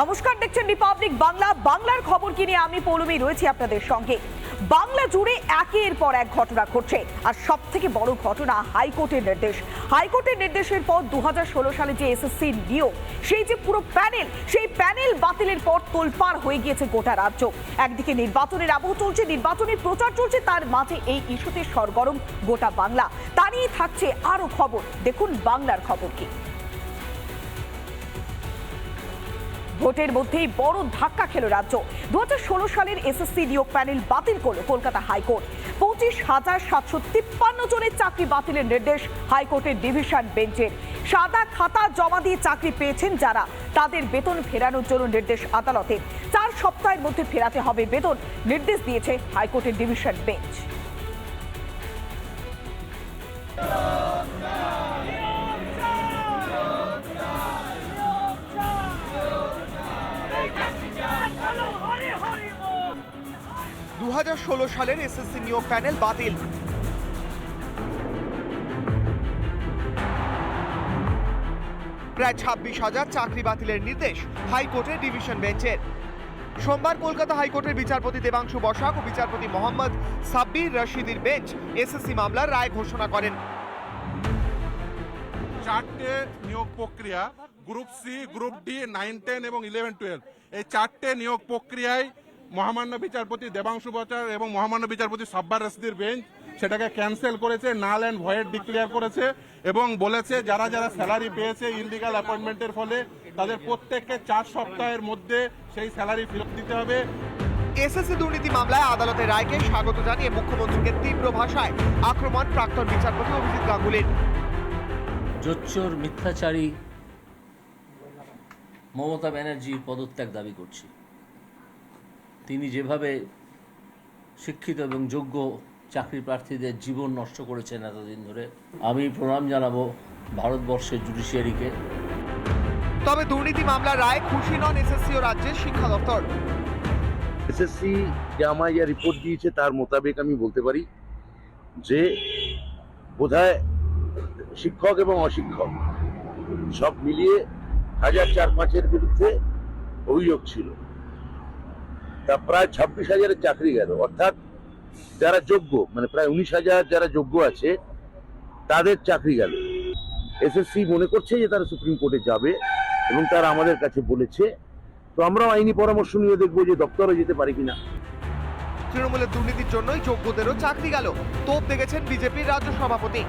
নমস্কার, দেখছেন রিপাবলিক বাংলা। বাংলার খবর কি নিয়ে আমি পৌলমী রয়েছি আপনাদের সঙ্গে। বাংলা জুড়ে একের পর এক ঘটনা ঘটছে। আর সব থেকে বড় ঘটনা হাইকোর্টের নির্দেশ। হাইকোর্টের নির্দেশের পর দুহাজার ষোলো সালে যে এসএসসি নিয়োগ, সেই যে পুরো প্যানেল, সেই প্যানেল বাতিলের পর তোলপাড় হয়ে গিয়েছে গোটা রাজ্য। একদিকে নির্বাচনের আবহ চলছে নির্বাচনের প্রচার চলছে, তার মাঝে এই ইস্যুতে সরগরম গোটা বাংলা। তা নিয়ে থাকছে আরও খবর। দেখুন বাংলার খবর কি। ভোটের মধ্যেই বড় ধাক্কা খেল রাজ্য। দু হাজার ষোলো সালের এসএসসি নিয়োগ প্যানেল বাতিল করল কলকাতা হাইকোর্ট। পঁচিশ হাজার সাতশো তিপ্পান্ন জনের চাকরি বাতিলের নির্দেশ হাইকোর্টের ডিভিশন বেঞ্চের। সাদা খাতা জমা দিয়ে চাকরি পেয়েছেন যারা, তাদের বেতন ফেরানোর জন্য নির্দেশ আদালতের চার সপ্তাহের মধ্যে ফেরাতে হবে বেতন, নির্দেশ দিয়েছে হাইকোর্টের ডিভিশন বেঞ্চ। সালের এসএসসি নিয়োগ প্যানেল বাতিল। প্রায় ছাব্বিশ হাজার চাকরি বাতিলের নির্দেশ হাইকোর্টের ডিভিশন বেঞ্চের। সোমবার কলকাতা হাইকোর্টের বিচারপতি দেবাংশু বসাক ও বিচারপতি মোহাম্মদ সাব্বির রশিদির বেঞ্চ এসএসসি মামলার রায় ঘোষণা করেন। চারটে নিয়োগ প্রক্রিয়া, group C, group D, nine, ten এবং ইলেভেন, টুয়েলভ। এই চারটে নিয়োগ প্রক্রিয়ায় মহামান্য বিচারপতি দেবাংশু বচার এবং মহামান্য বিচারপতি সাব্বার রশিদির বেঞ্চ সেটাকে ক্যান্সেল করেছে নাল অ্যান্ড ভয়েড ডিক্লেয়ার করেছে এবং বলেছে যারা যারা স্যালারি পেয়েছে ইনলিগাল অ্যাপয়েন্টমেন্টের ফলে তাদের প্রত্যেককে চার সপ্তাহের মধ্যে সেই স্যালারি ফেরত দিতে হবে। এসএসসি দুর্নীতি মামলায় আদালতের রায়কে স্বাগত জানিয়ে মুখ্যমন্ত্রীকে তীব্র ভাষায় আক্রমণ প্রাক্তন বিচারপতি অভিজিৎ গাঙ্গুলির। জোচ্চোর মিথ্যাচারী মমতা ব্যানার্জির পদত্যাগ দাবি করছি। তিনি যেভাবে শিক্ষিত এবং যোগ্য চাকরি প্রার্থীদের জীবন নষ্ট করেছেন এতদিন ধরে আমি প্রণাম জানাব ভারতবর্ষের জুডিশিয়ারিকে। তবে দুর্নীতি মামলার রায় খুশি নন এসএসসি ও রাজ্যের শিক্ষা দপ্তর। এসএসসি যে আমায় যা রিপোর্ট দিয়েছে তার মোতাবেক আমি বলতে পারি যে বোধহয় শিক্ষক এবং অশিক্ষক সব মিলিয়ে হাজার চার পাঁচের বিরুদ্ধে অভিযোগ ছিল। তা প্রায় ছাব্বিশ হাজারের চাকরি গেল। অর্থাৎ যারা যোগ্য মানে প্রায় উনিশ হাজার যারা যোগ্য আছে তাদের চাকরি গেল। এসএসসি মনে করছে যে তারা সুপ্রিম কোর্টে যাবে এবং তারা আমাদের কাছে বলেছে। তো আমরাও আইনি পরামর্শ নিয়ে দেখব যে দপ্তরে যেতে পারি কিনা। তৃণমূলের দুর্নীতির জন্যই যোগ্যদেরও চাকরি গেল। তোপ দেখেছেন বিজেপির রাজ্য সভাপতি।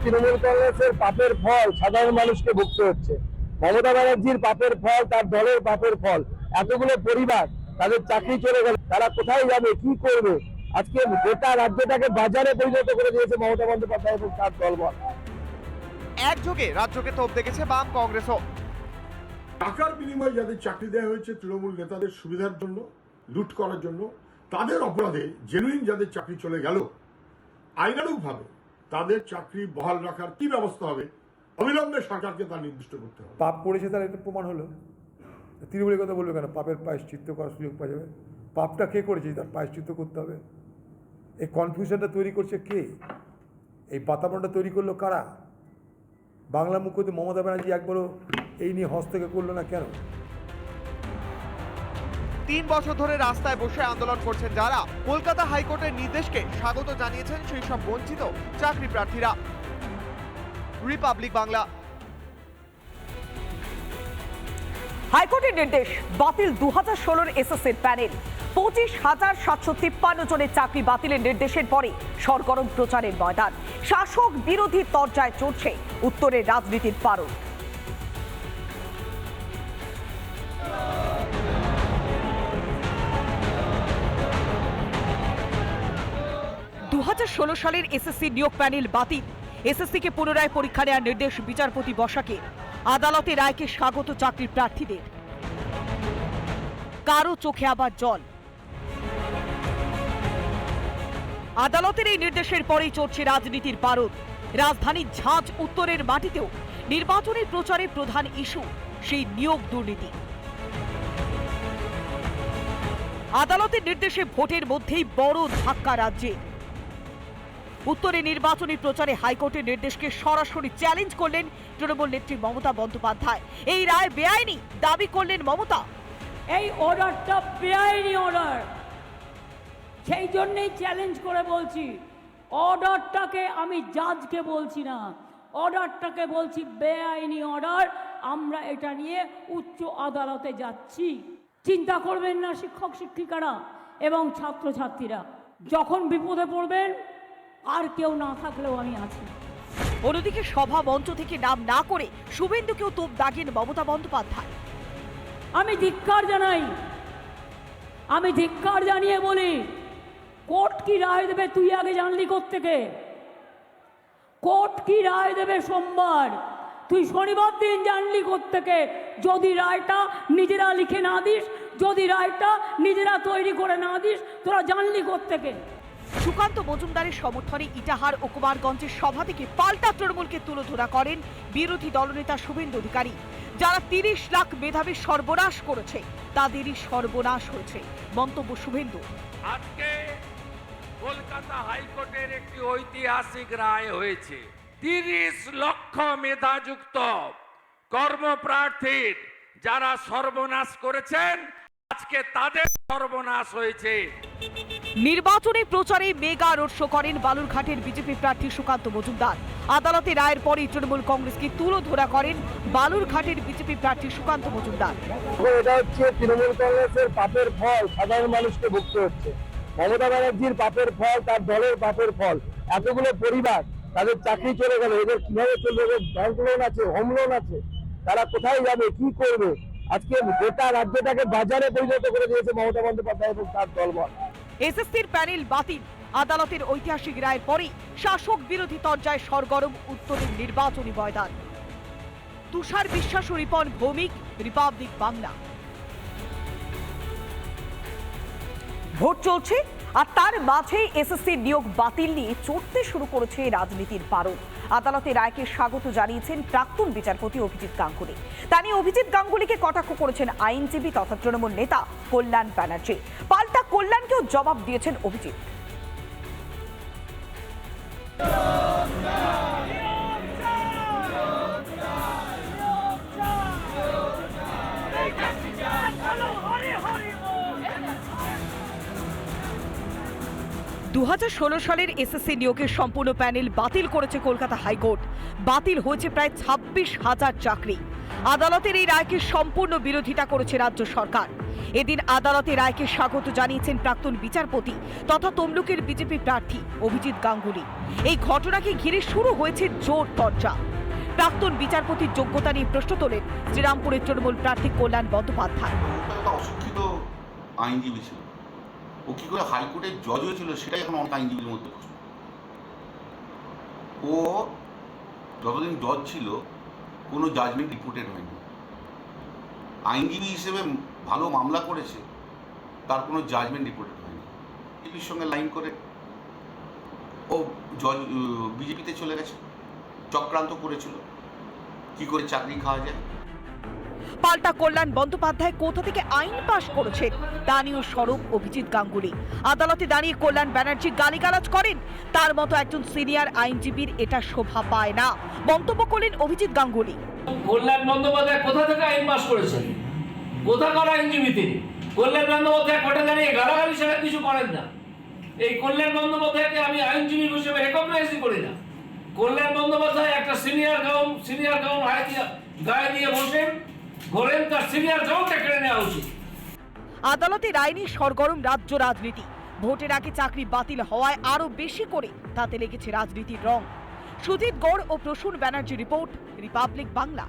তৃণমূল কংগ্রেসের পাপের ফল সাধারণ মানুষকে ভুগতে হচ্ছে। মমতা ব্যানার্জির পাপের ফল তার দলের পাপের ফল এতগুলো পরিবার তাদের চাকরি চলে গেল। তারা কোথায় যাবে কি করবে? আজকে গোটা রাজ্যটাকে বাজারে পরিণত করে দিয়েছে মমতা বন্দ্যোপাধ্যায় এবং তার দলবল। একযোগে রাজ্যকে তোপ দেখেছে বাম কংগ্রেসও। টাকার বিনিময়ে যাদের চাকরি দেওয়া হয়েছে তৃণমূল নেতাদের সুবিধার জন্য লুট করার জন্য তাদের অপরাধে জেনুইন যাদের চাকরি চলে গেল আইনানুগভাবে তাদের চাকরি বহাল রাখার কি ব্যবস্থা হবে? অবিলম্বে সরকারকে তা নির্দিষ্ট করতে হবে। পাপ করেছে তার এটা প্রমাণ হলো। তৃণমূলের কথা বলবে কেন? পাপের পায়শ্চিত্ত করার সুযোগ পাওয়া যাবে। পাপটা কে করেছে? তার পায়শ্চিত্ত করতে হবে। এই কনফিউশনটা তৈরি করছে কে? এই বাতাবরণটা তৈরি করল কারা? বাংলা মুখ্যমন্ত্রী মমতা ব্যানার্জি একবারও এই নিয়ে হস্তক্ষেপ করল না কেন? তিন বছর ধরে রাস্তায় বসে আন্দোলন করছেন যারা, কলকাতা হাইকোর্টের নির্দেশকে স্বাগত জানিয়েছেন সেই সব বঞ্চিত চাকরি প্রার্থীরা। রিপাবলিক বাংলা হাইকোর্টের নির্দেশ, বাতিল দু হাজার ষোলোর এসএসসির প্যানেল। পঁচিশ হাজার সাতশো তিপ্পান্ন জনের চাকরি বাতিলের নির্দেশের পরে সরগরম প্রচারের ময়দান। শাসক বিরোধী তরজায় চড়ছে উত্তরের রাজনীতির পারদ। দু হাজার ষোলো সালের এসএসসি নিয়োগ প্যানেল বাতিল। এসএসসিকে পুনরায় পরীক্ষা নেওয়ার নির্দেশ বিচারপতি বসাকে। আদালতে রায়কে স্বাগত চাকরির প্রার্থীদের। কারও চোখে আবার জল। আদালতের এই নির্দেশের পরেই চড়ছে রাজনীতির পারদ। রাজধানীর ঝাঁজ উত্তরের মাটিতেও নির্বাচনের প্রচারে প্রধান ইস্যু, সেই নিয়োগ দুর্নীতি। আদালতের নির্দেশে ভোটের মধ্যেই বড় ধাক্কা রাজ্যে উত্তরে নির্বাচনী প্রচারে হাইকোর্টের নির্দেশকে সরাসরি চ্যালেঞ্জ করলেন তৃণমূল নেত্রী মমতা বন্দ্যোপাধ্যায়। এই রায় বেআইনি, দাবি করলেন মমতা। এই অর্ডারটা বেআইনি অর্ডার। সেই জন্যেই চ্যালেঞ্জ করে বলছি, অর্ডারটাকে আমি জাজকে বলছি না, অর্ডারটাকে বলছি বেআইনি অর্ডার, আমরা এটা নিয়ে উচ্চ আদালতে যাচ্ছি। চিন্তা করবেন না শিক্ষক শিক্ষিকারা এবং ছাত্রছাত্রীরা, যখন বিপদে পড়বেন আর কেউ না থাকলেও আমি আছি। অন্যদিকে সভা মঞ্চ থেকে নাম না করে শুভেন্দুকেও তোপ দাগেন মমতা বন্দ্যোপাধ্যায়। আমি ধিক্কার জানাই। আমি ধিক্কার জানিয়ে বলি কোর্ট কি রায় দেবে তুই আগে জানলি থেকে কোর্ট কি রায় দেবে সোমবার? তুই শনিবার দিন জানলি থেকে যদি রায়টা নিজেরা লিখে না দিস যদি রায়টা নিজেরা তৈরি করে না দিস তোরা জানলি থেকে সুকান্ত মজুমদারের সমর্থনে ইটাহার ও কুমারগঞ্জের সভা থেকে পাল্টা তৃণমূলকে তুলোধরা করেন বিরোধী দলনেতা শুভেন্দু অধিকারী। যারা তিরিশ লাখ মেধাবী সর্বনাশ করেছে, তাদেরই সর্বনাশ হয়েছে। মন্তব্য শুভেন্দু। আজকে কলকাতা হাইকোর্টের একটি ঐতিহাসিক রায় হয়েছে। তিরিশ লক্ষ মেধাযুক্ত কর্মপ্রার্থীর যারা সর্বনাশ করেছেন, আজকে তাদের সর্বনাশ হয়েছে। নির্বাচনী প্রচারে মেগা রোড শো করেন বালুরঘাটের বিজেপি প্রার্থী সুকান্ত মজুমদার। আদালতে রায়ের পরই তৃণমূল কংগ্রেসকে তুলোধরা করেন বালুরঘাটের বিজেপি প্রার্থী সুকান্ত মজুমদার। এটা হচ্ছে তৃণমূল কংগ্রেসের পাপের ফল, সাধারণ মানুষকে ভুগতে হচ্ছে। মমতা ব্যানার্জির পাপের ফল, তার দলের পাপের ফল। এতগুলো পরিবার তাদের চাকরি চলে গেল, এদের কীভাবে চলবে? এদের ব্যাংক লোন আছে হোম লোন আছে। তারা কোথায় যাবে, কি করবে? আজকে গোটা রাজ্যটাকে বাজারে পরিণত করে দিয়েছে মমতা বন্দ্যোপাধ্যায় এবং তার দলবল। এসএসসির প্যানেল বাতিল। আদালতের ঐতিহাসিক রায়ের পরেই শাসক বিরোধী তরজায় সরগরম উত্তরের নির্বাচনী ময়দান। তুষার বিশ্বাস রিপন ভৌমিক, রিপাবলিক বাংলা। ভোট চলছে, আর তার মাঝে এসএসসি নিয়োগ বাতিল নিয়ে চড়তে শুরু করেছে রাজনীতির পারদ আদালতে রায়কে স্বাগত জানিয়েছেন প্রাক্তন বিচারপতি অভিজিৎ গাঙ্গুলি। তা নিয়ে অভিজিৎ গাঙ্গুলিকে কটাক্ষ করেছেন আইনজীবী তথা তৃণমূল নেতা কল্যাণ ব্যানার্জি। পাল্টা কল্যাণকেও জবাব দিয়েছেন অভিজিৎ। দু হাজার ষোলো সালের এসএসসি নিয়োগের সম্পূর্ণ প্যানেল বাতিল করেছে কলকাতা হাইকোর্ট। বাতিল হয়েছে প্রায় ছাব্বিশ হাজার চাকরি। আদালতের এই রায়কে সম্পূর্ণ বিরোধিতা করেছে রাজ্য সরকার। এদিন আদালতে রায়কে স্বাগত জানিয়েছেন প্রাক্তন বিচারপতি তথা তমলুকের বিজেপি প্রার্থী অভিজিৎ গাঙ্গুলি। এই ঘটনাকে ঘিরে শুরু হয়েছে জোর চর্চা। প্রাক্তন বিচারপতির যোগ্যতা নিয়ে প্রশ্ন তোলেন শ্রীরামপুরের তৃণমূল প্রার্থী কল্যাণ বন্দ্যোপাধ্যায়। আইনজীবী ছিল। ও কি করে হাইকোর্টের জজ হয়েছিল সেটাই এখন অনেক আইনজীবীর মধ্যে প্রশ্ন। ও যতদিন জজ ছিল, কোনো জাজমেন্ট রিপোর্টেড হয়নি। আইনজীবী হিসেবে ভালো মামলা করেছে, তার কোনো জাজমেন্ট রিপোর্টেড হয়নি। বিজেপির সঙ্গে লাইন করে। ও জজ বিজেপিতে চলে গেছে, চক্রান্ত করেছিল। কি করে চাকরি খাওয়া যায়? পাল্টা কল্যাণ বন্দ্যোপাধ্যায় কোথা থেকে আইন পাশ করেছেন তা নিয়েও সরব অভিজিৎ গাঙ্গুলি। আদালতে দাঁড়িয়ে কল্যাণ ব্যানার্জি গালিগালাজ করেন, তার মতো একজন সিনিয়র আইনজীবীর এটা শোভা পায় না। মন্তব্য করলেন অভিজিৎ গাঙ্গুলি। কল্যাণ বন্দ্যোপাধ্যায় কোথা থেকে আইন পাস করেছেন? কোথাকার আইনজীবী তিনি? কল্যাণ বন্দ্যোপাধ্যায় কোর্টে দাঁড়িয়ে গালাগালি ছাড়া কিছু করেন না। এই কল্যাণ বন্দ্যোপাধ্যায়কে আমি আইনজীবী হিসেবে রেকগনাইজই করি না। কল্যাণ বন্দ্যোপাধ্যায় একটা সিনিয়র গাউন সিনিয়র গাউন গায়ে দিয়ে বসেন। সিনিয়র কেড়ে নেওয়া উচিত। আদালতে রায় নিয়ে সরগরম রাজ্য রাজনীতি। ভোটের আগে চাকরি বাতিল হওয়ায় আরও বেশি করে তাতে লেগেছে রাজনীতির রং। সুজিত গড় ও প্রসূন ব্যানার্জি রিপোর্ট, রিপাবলিক বাংলা।